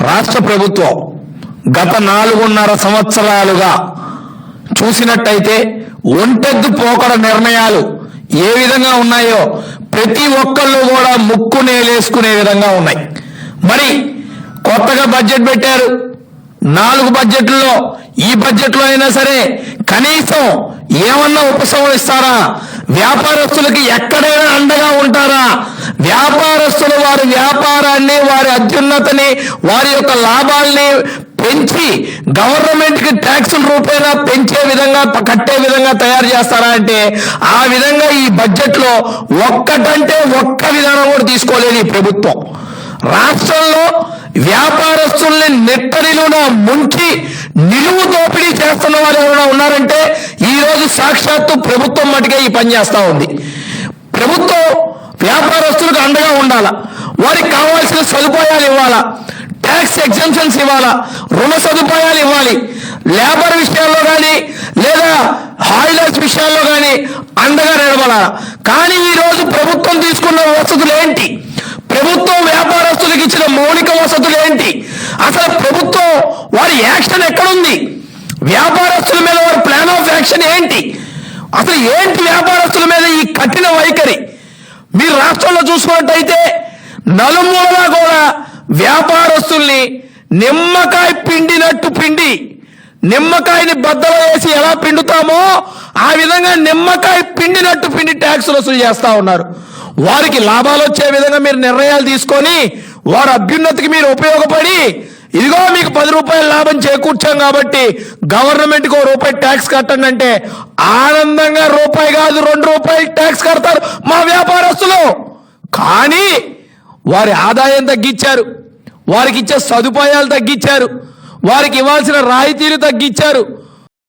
రాష్ట్ర ప్రభుత్వం గత నాలుగున్నర సంవత్సరాలుగా చూసినట్టయితే ఒంటెద్దు పోకడ నిర్ణయాలు ఏ విధంగా ఉన్నాయో ప్రతి ఒక్కళ్ళు కూడా ముక్కు నేలేసుకునే విధంగా ఉన్నాయి. మరి కొత్తగా బడ్జెట్ పెట్టారు. నాలుగు బడ్జెట్లో ఈ బడ్జెట్లో అయినా సరే కనీసం ఏమన్నా ఉపసంహరిస్తారా వ్యాపారస్తులకి ఎక్కడైనా అండగా ఉంటారా? వ్యాపార వ్యాపారస్తులు వారి వ్యాపారాన్ని వారి అత్యున్నతని వారి యొక్క లాభాల్ని పెంచి గవర్నమెంట్కి ట్యాక్సుల రూపేణా పెంచే విధంగా కట్టే విధంగా తయారు చేస్తారా అంటే ఆ విధంగా ఈ బడ్జెట్లో ఒక్కటంటే ఒక్క విధానం కూడా తీసుకోలేదు ఈ ప్రభుత్వం. రాష్ట్రంలో వ్యాపారస్తుల్ని నెట్టడిలోన ముంచి నిలువు దోపిడీ చేస్తున్న వారు ఎవరైనా ఉన్నారంటే ఈరోజు సాక్షాత్తు ప్రభుత్వం మటుకే ఈ పని చేస్తా ఉంది. వ్యాపారస్తులకు అండగా ఉండాలా? వారికి కావాల్సిన సదుపాయాలు ఇవ్వాలా? ట్యాక్స్ ఎగ్జామ్షన్స్ ఇవ్వాలా? రుణ సదుపాయాలు ఇవ్వాలి. లేబర్ విషయాల్లో కానీ లేదా హాయిలర్స్ విషయాల్లో కానీ అండగా నిలబడాలా? కానీ ఈ రోజు ప్రభుత్వం తీసుకున్న వసతులు ఏంటి? ప్రభుత్వం వ్యాపారస్తులకు ఇచ్చిన మౌలిక వసతులు ఏంటి? అసలు ప్రభుత్వం వారి యాక్షన్ ఎక్కడుంది? వ్యాపారస్తుల మీద వారి ప్లాన్ ఆఫ్ యాక్షన్ ఏంటి? అసలు ఏంటి వ్యాపారస్తుల మీద ఈ కఠిన వైఖరి? మీరు రాష్ట్రంలో చూసుకున్నట్టయితే నలుమూలలా కూడా వ్యాపారస్తుల్ని నిమ్మకాయ పిండినట్టు పిండి నిమ్మకాయని బద్దలు వేసి ఎలా పిండుతామో ఆ విధంగా నిమ్మకాయ పిండినట్టు పిండి ట్యాక్సులు వసూలు చేస్తా ఉన్నారు. వారికి లాభాలు వచ్చే విధంగా మీరు నిర్ణయాలు తీసుకొని వారి అభ్యున్నతికి మీరు ఉపయోగపడి ఇదిగో మీకు పది రూపాయల లాభం చేకూర్చాం కాబట్టి గవర్నమెంట్కి ఒక రూపాయి ట్యాక్స్ కట్టండి అంటే ఆనందంగా రూపాయి కాదు రెండు రూపాయలు ట్యాక్స్ కడతారు మా వ్యాపారం కానీ వారి ఆదాయం తగ్గించారు. వారికి ఇచ్చే సదుపాయాలు తగ్గించారు. వారికి ఇవ్వాల్సిన రాయితీలు తగ్గించారు.